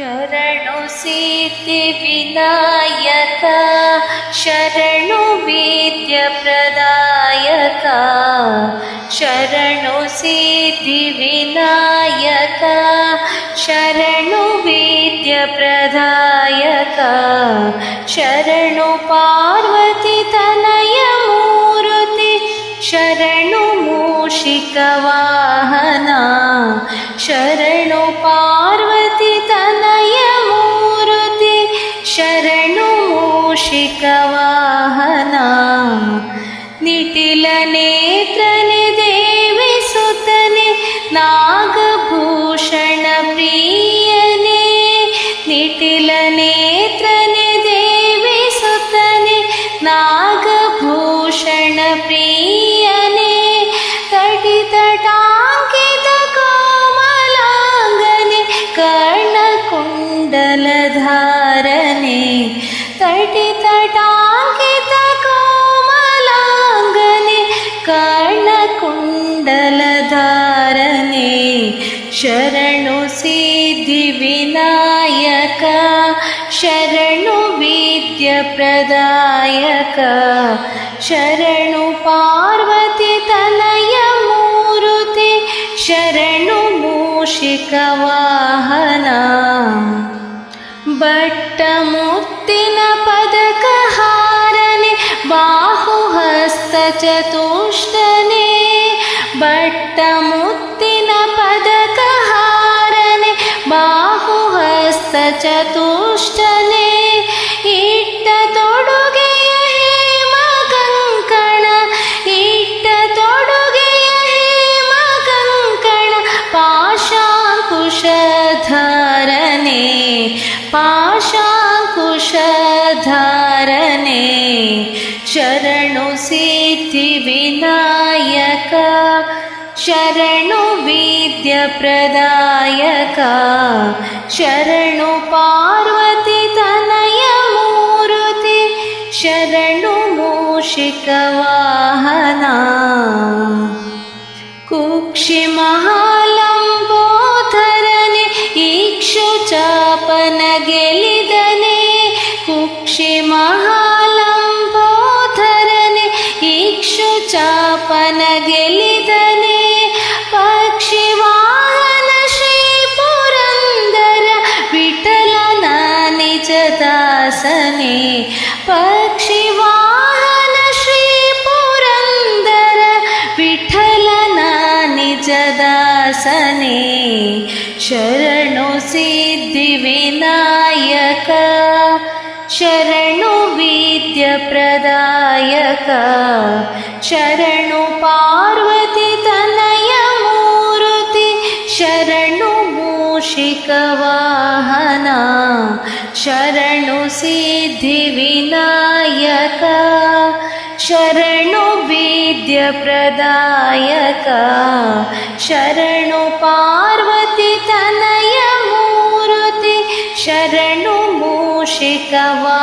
रणो सिद्धिविनायथ शरणो वीद्यप्रदायत शरणो सिद्धिविनायत शरणो वीद्यप्रदायत शरणो पार्वती तनयरुति शरणोमूषिकवाहना शरणो पार्व ಕರ್ಣಕುಂಡಲಧಾರನೆ ತಟಿತಟಾಂಕಿತ ಕೋಮಲಾಂಗನೆ ಕರ್ಣಕುಂಡಲಧಾರನೆ ಶರಣು ಸಿದ್ಧಿ ವಿನಾಯಕ ಶರಣು ವಿದ್ಯ ಪ್ರದಾಯಕ ಶರಣು ಪಾರ್ವತಿ भट्टमूर्तिन पदकहारने बाहुहस्तचतुष्टने भट्टमूर्तिन पदकहारने बाहुहस्तचतुष्टने। धारणे शरणो शरणुसिद्धिविनायक शरणो विद्यप्रदायक शरणो पार्वती तनय मूर्ति मूषिकवाहना कुक्षि ಮಹಾಲಂಬೋಧರನೆ ಈಕ್ಷು ಚಾಪನ ಗೆಲಿದನೆ ಪಕ್ಷಿ ವಾಹನ ಶ್ರೀ ಪುರಂದರ ವಿಠಲನ ನಿಜ ದಾಸನೆ ಪಕ್ಷಿ ವಾಹನ ಶ್ರೀ ಪುರಂದರ ವಿಠಲನ ನಿಜ ದಾಸನೆ ಶರಣು शरणो विद्यप्रदायक शरणो पार्वती तनयमुति शरणोषिकवाहना शरणु सिद्धिविनायक शरणो विद्यप्रदायक शरणो पार्वति শেখাবা